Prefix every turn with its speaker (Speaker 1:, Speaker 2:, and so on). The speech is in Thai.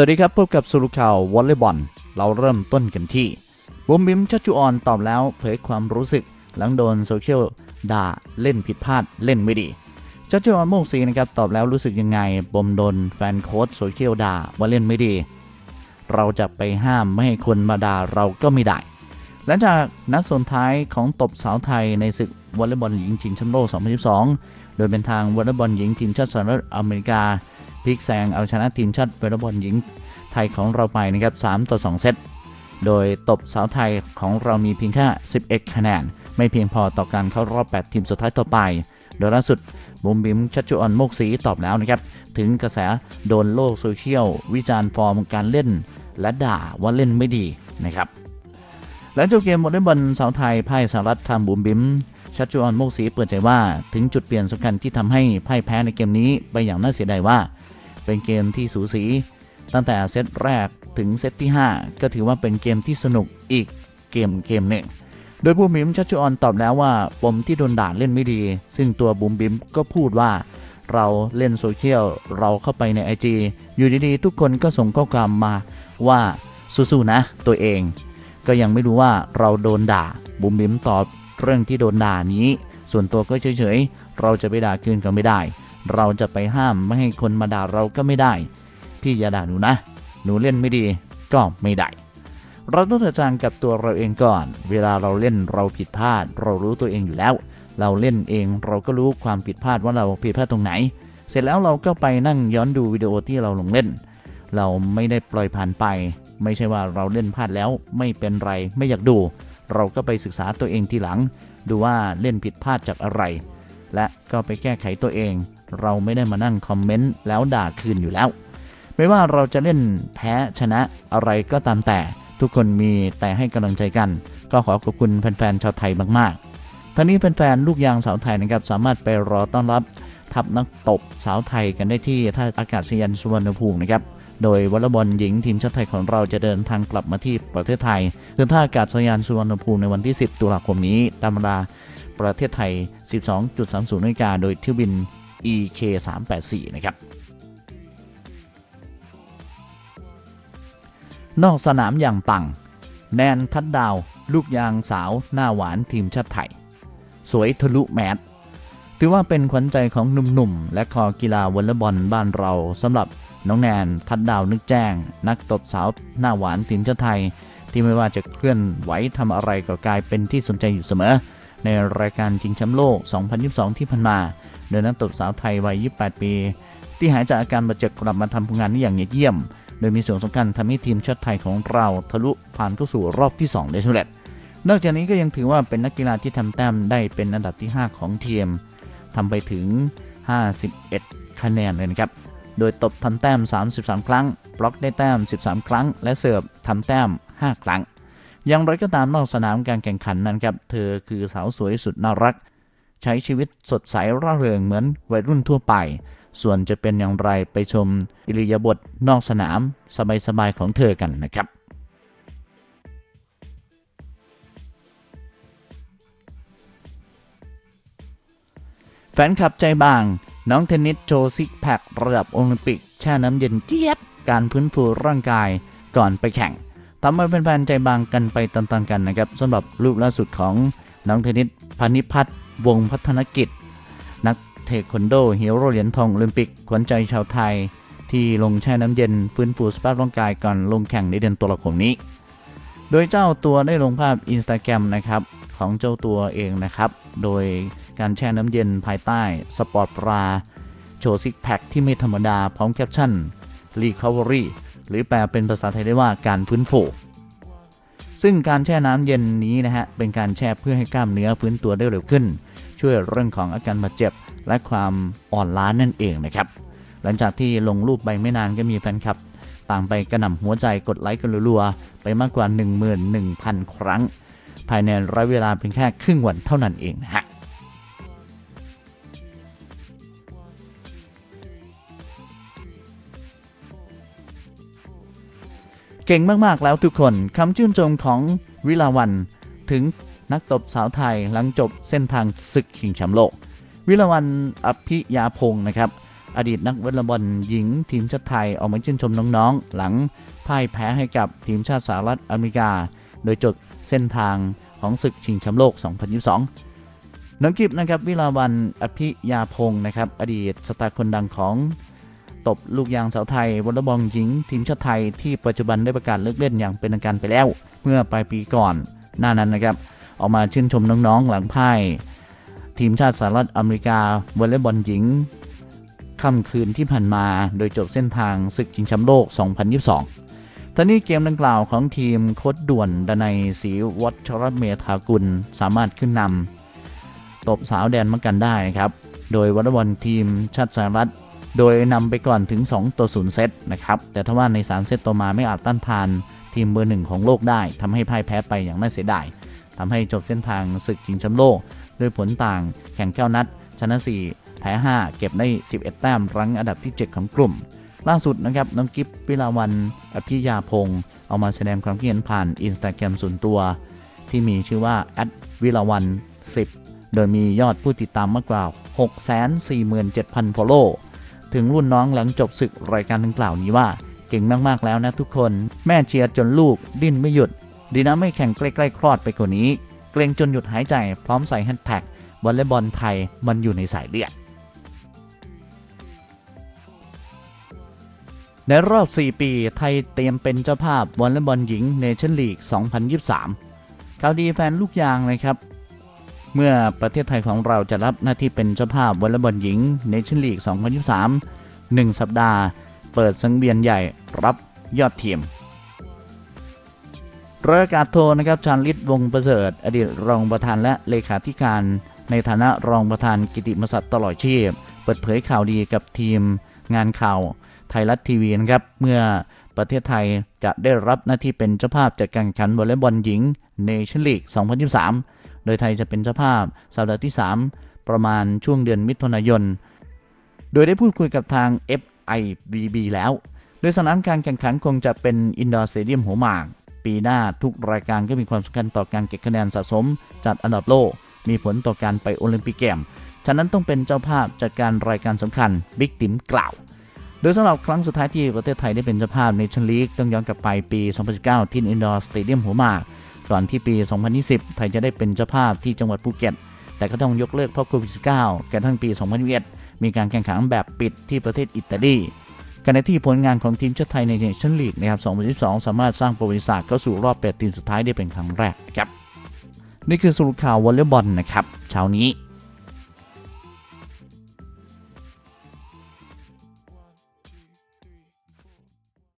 Speaker 1: วัสดีครับพบกับสุรุข่าววอลเลย์บอลเราเริ่มต้นกันที่บุมบิมชัชจุออนตอบแล้วเผยความรู้สึก หลังโดนโซเชียลด่าเล่นผิดพลาดเล่นไม่ดีชัชจุออนโมกศรีนะครับตอบแล้วรู้สึกยังไงบมโดนแฟนโค้ชโซเชียลด่าว่าเล่นไม่ดี เราจะไปห้ามไม่ให้คนมาด่าเราก็ไม่ได้ หลังจากนัดส่วนท้ายของตบสาวไทยในศึกวอลเลย์บอลหญิงชิงแชมป์โลก 2022 โดยเป็นทางวอลเลย์บอลหญิงทีมชาติสหรัฐอเมริกา ลิกแซงเอาชนะทีมชาติวอลเลย์บอลหญิงไทยของเราไปนะครับ3ต่อ 2 เซต โดยตบสาวไทยของเรามีเพียงแค่ 11 คะแนน ไม่เพียงพอต่อการเข้ารอบ 8 ทีมสุดท้ายต่อไป โดยล่าสุดบุมบิมชัชจุออนโมกศรีตอบแล้วนะครับ ถึงกระแสโดนโลกโซเชียล วิจารณ์ฟอร์มการเล่น และด่าว่าเล่นไม่ดีนะครับหลังจบเกมวอลเลย์บอลสาวไทยพ่ายสหรัฐทำบุมบิมชัชจุออนโมกศรีเปิดใจว่าถึงจุดเปลี่ยนสำคัญที่ทำให้พ่ายแพ้ในเกมนี้ไปอย่างน่าเสียดายว่า เป็นเกมที่สูสี ตั้งแต่เซตแรกถึงเซตที่ 5 ก็ถือว่าเป็นเกมที่สนุกอีกเกมเกมหนึ่ง โดยบูมบิมชัชจุออนตอบแล้วว่าปมที่โดนด่าเล่นไม่ดี ซึ่งตัวบูมบิมก็พูดว่าเราเล่นโซเชียลเราเข้าไปใน IG อยู่ดีๆ ทุกคนก็ส่งข้อความมาว่าสู้ๆนะตัวเอง ก็ยังไม่รู้ว่าเราโดนด่าบุมบิมตอบเรื่องที่โดนด่านี้ ส่วนตัวก็เฉยๆ เราจะไปด่าคืนก็ไม่ได้ เราจะไปห้ามไม่ให้คนมาด่าเราก็ไม่ได้ พี่อย่าด่าหนูนะ หนูเล่นไม่ดีก็ไม่ได้ เราต้องจัดการกับตัวเราเองก่อน เวลาเราเล่นเราผิดพลาด เรารู้ตัวเองอยู่แล้ว เราเล่นเองเราก็รู้ความผิดพลาดว่าเราผิดพลาดตรงไหน เสร็จแล้วเราก็ไปนั่งย้อนดูวิดีโอที่เราลงเล่น เราไม่ได้ปล่อยผ่านไป ไม่ใช่ว่าเราเล่นพลาดแล้วไม่เป็นไรไม่อยากดู เราก็ไปศึกษาตัวเองทีหลัง ดูว่าเล่นผิดพลาดจากอะไร และก็ไปแก้ไขตัวเอง เราไม่ได้มานั่งคอมเมนต์แล้วด่าคืนอยู่แล้ว ไม่ว่าเราจะเล่นแพ้ชนะอะไรก็ตามแต่ ทุกคนมีแต่ให้กำลังใจกัน ก็ขอขอบคุณแฟนๆชาวไทยมากๆทั้งนี้แฟนๆลูกยางสาวไทยนะครับสามารถไปรอต้อนรับทัพนักตบสาวไทยกันได้ที่ท่าอากาศยานสุวรรณภูมินะครับโดยวอลเลย์บอลหญิงทีมชาติไทยของเราจะเดินทางกลับมาที่ประเทศไทยถึงท่าอากาศยานสุวรรณภูมิในวันที่ 10 ตุลาคมนี้ตามเวลา ประเทศไทย 12.30นาฬิกาโดยเที่ยวบิน EK 384นะครับ นอกสนามอย่างปัง แนนทัดดาว ลูกยางสาวหน้าหวานทีมชาติไทย สวยทะลุแมสถือว่าเป็นขวัญใจของหนุ่มๆ และคอกีฬาวอลเลย์บอลบ้านเราสำหรับน้องแนนทัดดาวนึกแจ้ง นักตบสาวหน้าหวานทีมชาติไทย ที่ไม่ว่าจะเคลื่อนไหวทำอะไรก็กลายเป็นที่สนใจอยู่เสมอ ในรายการชิงแชมป์โลก 2022 ที่ผ่านมา โดยนักตบสาวไทยวัย 28 ปี ที่หายจากอาการบาดเจ็บกลับมาทำผลงานได้อย่างเยี่ยม โดยมีส่วนสำคัญทำให้ทีมชาติไทยของเราทะลุผ่านเข้าสู่รอบที่ 2 ได้สำเร็จ นอกจากนี้ก็ยังถือว่าเป็นนักกีฬาที่ทำแต้มได้เป็นอันดับที่ 5 ของทีมทำไปถึง 51 คะแนนเลยนะครับ โดยตบทำแต้ม 33 ครั้ง บล็อกได้แต้ม 13 ครั้ง และเสิร์ฟทำแต้ม 5 ครั้ง อย่างไรก็ตามนอกสนามการแข่งขันนั้นครับ เธอคือสาวสวยสุดน่ารัก ใช้ชีวิตสดใสร่าเริงเหมือนวัยรุ่นทั่วไป ส่วนจะเป็นอย่างไรไปชมอิริยาบถนอกสนามสบายๆของเธอกันนะครับแฟนคลับใจบาง น้องเทนนิสโชว์ซิกแพคระดับโอลิมปิกแช่น้ำเย็นเจี๊ยบ การฟื้นฟูร่างกายก่อนไปแข่ง ทำให้แฟนๆใจบางกันไปตามๆกันนะครับสำหรับรูปล่าสุดของน้องเทนนิสพานิพัฒน์วงพัฒนกิจ นักเทควันโดฮีโร่เหรียญทองโอลิมปิกขวัญใจชาวไทย ที่ลงแช่น้ำเย็นฟื้นฟูสภาพร่างกายก่อนลงแข่งในเดือนตุลาคมนี้ โดยเจ้าตัวได้ลงภาพอินสตาแกรมนะครับของเจ้าตัวเองนะครับ โดยการแช่น้ำเย็นภายใต้สปอร์ตบราโชว์ซิกแพคที่ไม่ธรรมดาพร้อมแคปชั่น Recovery หรือแปลเป็นภาษาไทยได้ว่าการฟื้นฟูซึ่งการแช่น้ำเย็นนี้นะฮะเป็นการแช่เพื่อให้กล้ามเนื้อฟื้นตัวได้เร็วขึ้น ช่วยเรื่องของอาการบาดเจ็บ และความอ่อนล้านั่นเองนะครับ หลังจากที่ลงรูปไปไม่นานก็มีแฟนคลับ ต่างไปกระหน่ำหัวใจกดไลค์กันรัวๆไปมากกว่า 11,000 ครั้ง ภายในระยะเวลาเพียงแค่ครึ่งวันเท่านั้นเองนะฮะ เก่งมาก ๆ แล้วทุกคนคำชื่นชมของวิลาวัน ถึงนักตบสาวไทยหลังจบเส้นทางศึกชิงแชมป์โลก วิลาวันอภิยาพงศ์นะครับอดีตนักวอลเลย์บอลหญิงทีมชาติไทยออกมาชื่นชมน้องๆ หลังพ่ายแพ้ให้กับทีมชาติสหรัฐอเมริกา โดยจดเส้นทางของศึกชิงแชมป์โลก 2022 น้องกิฟนะครับวิลาวันอภิยาพงศ์นะครับอดีตสตาร์คนดังของ ตบลูกยางสาวไทยวอลเลย์บอลหญิง ทีมชาติไทยที่ปัจจุบันได้ประกาศเลิกเล่นอย่างเป็นทางการไปแล้ว เมื่อปลายปีก่อนหน้านั้นนะครับ ออกมาชื่นชมน้องๆหลังพ่ายทีมชาติสหรัฐอเมริกาวอลเลย์บอลหญิงค่ำคืนที่ผ่านมาโดยจบเส้นทางศึกชิงแชมป์โลก 2022ท่านี้เกมดังกล่าวของทีมโค้ดด่วนดนัยศรีวัชรเมธากุลสามารถขึ้นนำตบสาวแดนมักกันได้นะครับ โดยวอลเลย์บอลทีมชาติสหรัฐ โดยนำไปก่อนถึง 2ตัว0เซตนะครับ แต่ทว่าใน 3 เซตต่อมาไม่อาจต้านทานทีมเบอร์หนึ่งของโลกได้ทำให้พ่ายแพ้ไปอย่างน่าเสียดายทำให้จบเส้นทางศึกชิงแชมป์โลก ด้วยผลต่างแข่ง9นัด ชนะ 4 แพ้ 5 เก็บได้ 11 แต้มรั้งอันดับที่ 7 ของกลุ่ม ล่าสุดนะครับน้องกิฟวิลาวันอภิยาพงศ์เอามาแสดงความคิดเห็นผ่านอินสตาแกรมส่วนตัว ที่มีชื่อว่าแอดวิลาวัน10 โดยมียอดผู้ติดตามมากกว่า 647,000 follow ถึงรุ่นน้องหลังจบศึกรายการดังกล่าวนี้ว่า เก่งมากๆแล้วนะทุกคน แม่เชียร์จนลูก ดิ้นไม่หยุด ดีนะไม่แข่งใกล้ๆคลอดไปกว่านี้ เกรงจนหยุดหายใจพร้อมใส่แฮชแท็กวอลเลย์บอลไทยมันอยู่ในสายเลือดในรอบ 4 ปี ไทยเตรียมเป็นเจ้าภาพวอลเลย์บอลหญิงเนชั่นลีก 2023 ข่าวดีแฟนลูกยางนะครับ เมื่อประเทศไทยของเราจะรับหน้าที่เป็นเจ้าภาพวอลเลย์บอลหญิงเนชั่นลีก 2023 1 สัปดาห์ เปิดสังเวียนใหญ่รับยอดทีมรายกาศโทนะครับชาญฤทธิ์วงศ์ประเสริฐ อดีตรองประธานและเลขาธิการในฐานะรองประธานกิติมศักดิ์ตลอดชีพ เปิดเผยข่าวดีกับทีมงานข่าวไทยรัฐทีวีนะครับ เมื่อประเทศไทยจะได้รับหน้าที่เป็นเจ้าภาพจัดการแข่งขันวอลเลย์บอลหญิงเนชั่นลีก 2023 โดยไทยจะเป็นเจ้าภาพสัปดาห์ที่ 3 ประมาณช่วงเดือนมิถุนายน โดยได้พูดคุยกับทาง FIBB แล้ว โดยสนามการแข่งขันคงจะเป็นอินดอร์สเตเดียมหัวหมาก ปีหน้าทุกรายการก็มีความสำคัญต่อการเก็บคะแนนสะสมจัดอันดับโลก มีผลต่อการไปโอลิมปิกเกม ฉะนั้นต้องเป็นเจ้าภาพจัดการรายการสำคัญบิ๊กติ๋มกล่าวโดยสำหรับครั้งสุดท้ายที่ประเทศไทยได้เป็นเจ้าภาพในชันลีกต้องย้อนกลับไปปี 2019 ที่อินดอร์สเตเดียมหัวหมาก ก่อนที่ปี 2020 ไทยจะได้เป็นเจ้าภาพที่จังหวัดภูเก็ต แต่ก็ต้องยกเลิกเพราะโควิด -19 กระทั่งปี 2021 มีการแข่งขันแบบปิดที่ประเทศอิตาลีขณะที่ผลงานของทีมชาติไทยในเนชั่นลีกนะครับ2022 สามารถสร้างประวัติศาสตร์เข้าสู่รอบ8ทีมสุดท้ายได้เป็นครั้งแรกครับ นี่คือสรุปข่าววอลเลย์บอลนะครับเช้านี้